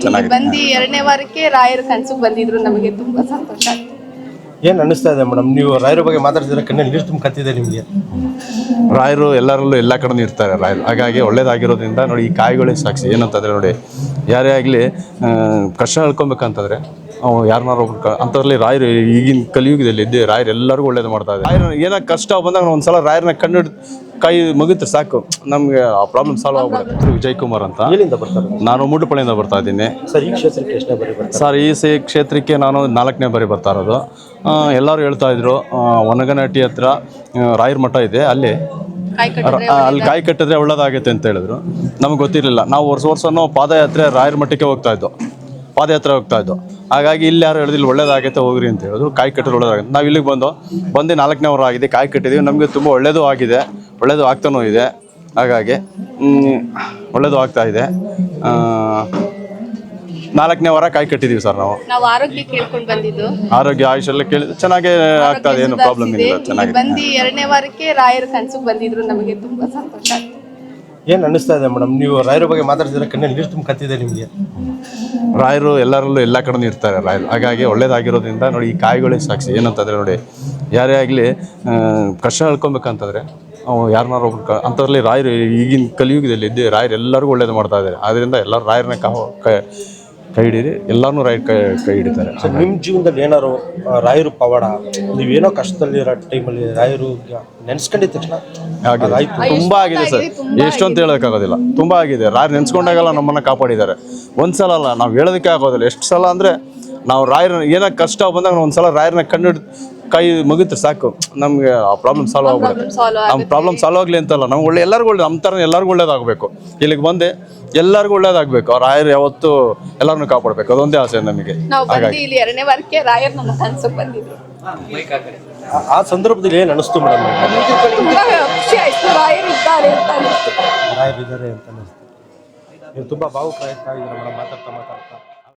ಚೆನ್ನಾಗಿದೆ ಬಂದು ಎರಡನೇ ವಾರಕ್ಕೆ ರಾಯರ ಕನ್ಸಕ್ ಬಂದಿದ್ರು ನಮಗೆ ತುಂಬಾ ಸಂತೋಷ ಆಯ್ತು ಏನ್ ಅನಿಸ್ತಾ ಇದೆ ಮೇಡಮ್? ನೀವು ರಾಯರ ಬಗ್ಗೆ ಮಾತಾಡ್ತಿದ್ರೆ ಕಣ್ಣಲ್ಲಿ ನೀರು ತುಂಬ ಕತ್ತಿದೆ ನಿಮಗೆ. ರಾಯರು ಎಲ್ಲರಲ್ಲೂ ಎಲ್ಲ ಕಡೆ ಇರ್ತಾರೆ ರಾಯರು. ಹಾಗಾಗಿ ಒಳ್ಳೇದಾಗಿರೋದ್ರಿಂದ ನೋಡಿ ಈ ಕಾಯಿಗಳೇ ಸಾಕ್ಷಿ ಏನಂತಂದ್ರೆ ನೋಡಿ ಯಾರೇ ಆಗಲಿ ಕಷ್ಟ ಹೇಳ್ಕೊಬೇಕಂತಂದ್ರೆ ಅವು ಯಾರನ್ನಾರು ಒಬ್ರು ಕ- ಅಂಥದ್ರಲ್ಲಿ ರಾಯರು ಈಗಿನ ಕಲಿಯುಗದಲ್ಲಿ ಇದ್ದೇ ರಾಯರು ಎಲ್ಲರಿಗೂ ಒಳ್ಳೇದು ಮಾಡ್ತಾ ಇದ್ದಾರೆ. ರಾಯರು ಏನೋ ಕಷ್ಟ ಬಂದಾಗ ಒಂದು ಒಂದ್ಸಲ ರಾಯರನ್ನ ಕಣ್ಣು ಹಿಡ್ದು ಕೈ ಮುಗಿತು ಸಾಕು. ನಮಗೆ ಆ ಪ್ರಾಬ್ಲಮ್ ಸಾಲ್ವ್ ಆಗ್ಬಿಡುತ್ತೆ. ವಿಜಯ್ ಕುಮಾರ್ ಅಂತ. ಎಲ್ಲಿಂದ ಬರ್ತಾರೆ? ನಾನು ಮೂಡುಪಳ್ಳಿಯಿಂದ ಬರ್ತಾ ಇದ್ದೀನಿ. ಸರ್ ಈ ಕ್ಷೇತ್ರಕ್ಕೆ ಎಷ್ಟನೇ ಬಾರಿ ಬರ್ತಾರೆ? ಸರ್ ಈ ಸಿ ಕ್ಷೇತ್ರಕ್ಕೆ ನಾನು ನಾಲ್ಕನೇ ಬಾರಿ ಬರ್ತಾ ಇರೋದು. ಆ, ಎಲ್ಲರೂ ಹೇಳ್ತಾ ಇದ್ರು ಆ, ಒನಗನಟ್ಟಿ ಹತ್ರ ಆ, ರಾಯರ ಮಠ ಇದೆ ಅಲ್ಲಿ. ಆ, ಅಲ್ಲಿ ಕಾಯಿ ಕಟ್ಟಿದ್ರೆ ಒಳ್ಳೇದಾಗುತ್ತೆ ಅಂತ ಹೇಳಿದ್ರು. ನಮ್ಗೆ ಗೊತ್ತಿರಲಿಲ್ಲ. ನಾವು ವರ್ಷ ವರ್ಷನೂ ಪಾದಯಾತ್ರೆ ರಾಯರ ಮಠಕ್ಕೆ ಹೋಗ್ತಾ ಇದ್ದೋ ಪಾದಯಾತ್ರೆ ಹೋಗ್ತಾ ಇದ್ದೋ. ಹಾಗಾಗಿ ಇಲ್ಲಿ ಯಾರು ಹೇಳಿದ್ರು ಒಳ್ಳೇದಾಗೈತೆ ಹೋಗ್ರಿ ಅಂತ ಹೇಳಿದ್ರು. ಕಾಯಿ ಕಟ್ಟಿದ್ರೆ ಒಳ್ಳೇದಾಗುತ್ತೆ. ನಾವು ಇಲ್ಲಿಗೆ ಬಂದು ಬಂದು ನಾಲ್ಕನೇ ವಾರ ಆಗಿದೆ ಕಾಯಿ ಕಟ್ಟಿದ್ದೀವಿ ನಮಗೆ ತುಂಬ ಒಳ್ಳೇದು ಆಗಿದೆ. ಒಳ್ಳೇದು ಆಗ್ತಾನೂ ಇದೆ. ಹಾಗಾಗಿ ಒಳ್ಳೆಯದು ಒಳ್ಳೇದು ಆಗ್ತಾ ಇದೆ. ಆ, ನಾಲ್ಕನೇ ವಾರ ಕಾಯಿ ಕಟ್ಟಿದ್ದೀವಿ ಸರ್ ನಾವು. ನಾವು ಆರೋಗ್ಯ ಆಯುಷ್ಯ ಬಂದಿದ್ದು. ಆರೋಗ್ಯ ಆಯುಷ್ ಎಲ್ಲ ಕೇಳಿ ಚೆನ್ನಾಗೇ ಆಗ್ತಾ ಇದೆ ಏನು ಪ್ರಾಬ್ಲಮ್ ಇಲ್ಲ ಚೆನ್ನಾಗಿ ಬಂದು ಎರಡನೇ ವಾರಕ್ಕೆ ರಾಯರ ಬಂದಿದ್ರು ನಮಗೆ ತುಂಬಾ ಸಂತೋಷ ಆಯ್ತು ಏನ್ ಅನಿಸ್ತಾ ಇದೆ ಮೇಡಮ್? ನೀವು ರಾಯರ ಬಗ್ಗೆ ಮಾತಾಡ್ತಿದ್ರೆ ಕಣ್ಣಲ್ಲಿ ನೀರು ತುಂಬ ಕತ್ತಿದೆ ನಿಮಗೆ. ರಾಯರು ಎಲ್ಲರಲ್ಲೂ ಎಲ್ಲ ಕಡೆ ಇರ್ತಾರೆ ರಾಯರು. ಹಾಗಾಗಿ ಒಳ್ಳೇದಾಗಿರೋದ್ರಿಂದ ನೋಡಿ ಈ ಕಾಯಿಗಳೇ ಸಾಕ್ಷಿ. ಏನಂತಂದ್ರೆ ನೋಡಿ ಯಾರೇ ಆಗಲಿ ಕಷ್ಟ ಹೇಳ್ಕೊಬೇಕಂತಂದ್ರೆ ಯಾರನ್ನಾರು ಒಬ್ರು ಕ ಅಂಥದ್ರಲ್ಲಿ ರಾಯರು ಈಗಿನ ಕಲಿಯುಗದಲ್ಲಿ ಇದ್ದೇ ರಾಯರು ಎಲ್ಲರಿಗೂ ಒಳ್ಳೇದು ಮಾಡ್ತಾ ಇದ್ದಾರೆ. ಆದ್ದರಿಂದ ಎಲ್ಲರೂ ರಾಯರನ್ನ ಕಾವು ಕೈ ಕೈ ಹಿಡೀರಿ ಎಲ್ಲರೂ ರಾಯರ್ ಕೈ ಕೈ ಹಿಡಿತಾರೆ. ಸರ್ ನಿಮ್ಮ ಜೀವನದಲ್ಲಿ ಏನಾರು ರಾಯರು ಪವಾಡ ನೀವೇನೋ ಕಷ್ಟದಲ್ಲಿರೋ ಟೈಮಲ್ಲಿ ರಾಯರು ನೆನೆಸ್ಕೊಂಡಿದ್ದ ತಕ್ಷಣ ಆಗಿದೆ ತುಂಬಾ ಆಗಿದೆ ಸರ್ ಎಷ್ಟು ಅಂತ ಹೇಳೋಕ್ಕಾಗೋದಿಲ್ಲ. ತುಂಬ ಆಗಿದೆ. ರಾಯರು ನೆನ್ಸ್ಕೊಂಡಾಗೆಲ್ಲ ನಮ್ಮನ್ನು ಕಾಪಾಡಿದ್ದಾರೆ. ಒಂದ್ಸಲ ಅಲ್ಲ ನಾವು ಹೇಳೋದಕ್ಕೆ ಆಗೋದಿಲ್ಲ. ಎಷ್ಟು ಸಲ ಅಂದರೆ ನಾವು ರಾಯರ ಏನೋ ಕಷ್ಟ ಬಂದಾಗ ನಾವು ಒಂದ್ಸಲ ರಾಯರನ್ನ ಹಿಡ್ದು ಕೈ ಮುಗಿತು ಸಾಕು. ನಮಗೆ ಆ ಪ್ರಾಬ್ಲಮ್ ಸಾಲ್ವ್ ಆಗ್ಬಿಡುತ್ತೆ. ಆ ನಮ್ಮ ಪ್ರಾಬ್ಲಮ್ ಸಾಲ್ವ್ ಆಗಲಿ ಅಂತಲ್ಲ ನಮ್ಗೆ ಒಳ್ಳೆ ಎಲ್ಲರಿಗೂ ಒಳ್ಳೆ ನಮ್ಮ ಥರ ಎಲ್ಲರಿಗೂ ಒಳ್ಳೇದಾಗಬೇಕು ಇಲ್ಲಿಗೆ ಬಂದೆ ಎಲ್ಲರಿಗೂ ಒಳ್ಳೇದಾಗಬೇಕು ರಾಯರು ಯಾವತ್ತೂ ಎಲ್ಲರನ್ನು ಕಾಪಾಡಬೇಕು. ಅದೊಂದೇ ಆಸೆ ನಮಗೆ. ನಾವು ಬಂದು ಇಲ್ಲಿ ಎರಡನೇ ವಾರಕ್ಕೆ ರಾಯರ್ ನಮ್ಮ ಬಂದಿದ್ರು. ಆ- ಸಂದರ್ಭದಲ್ಲಿ ಏನು ಅನಿಸ್ತು ಮೇಡಮ್? ತುಂಬಾ ಖುಷಿ ಆಯ್ತು. ರಾಯರ್ ಇದ್ದಾರೆ ಅಂತ ಅನಿಸ್ತು. ರಾಯರು ಇದ್ದಾರೆ ಅಂತ ಅನಿಸ್ತು. ನೀವು ತುಂಬ ಭಾವುಕರಾಗ್ತಾ ಇದ್ದೀರಾ ಮೇಡಮ್? ಮಾತಾಡ್ತಾ ಮಾತಾಡ್ತಾ.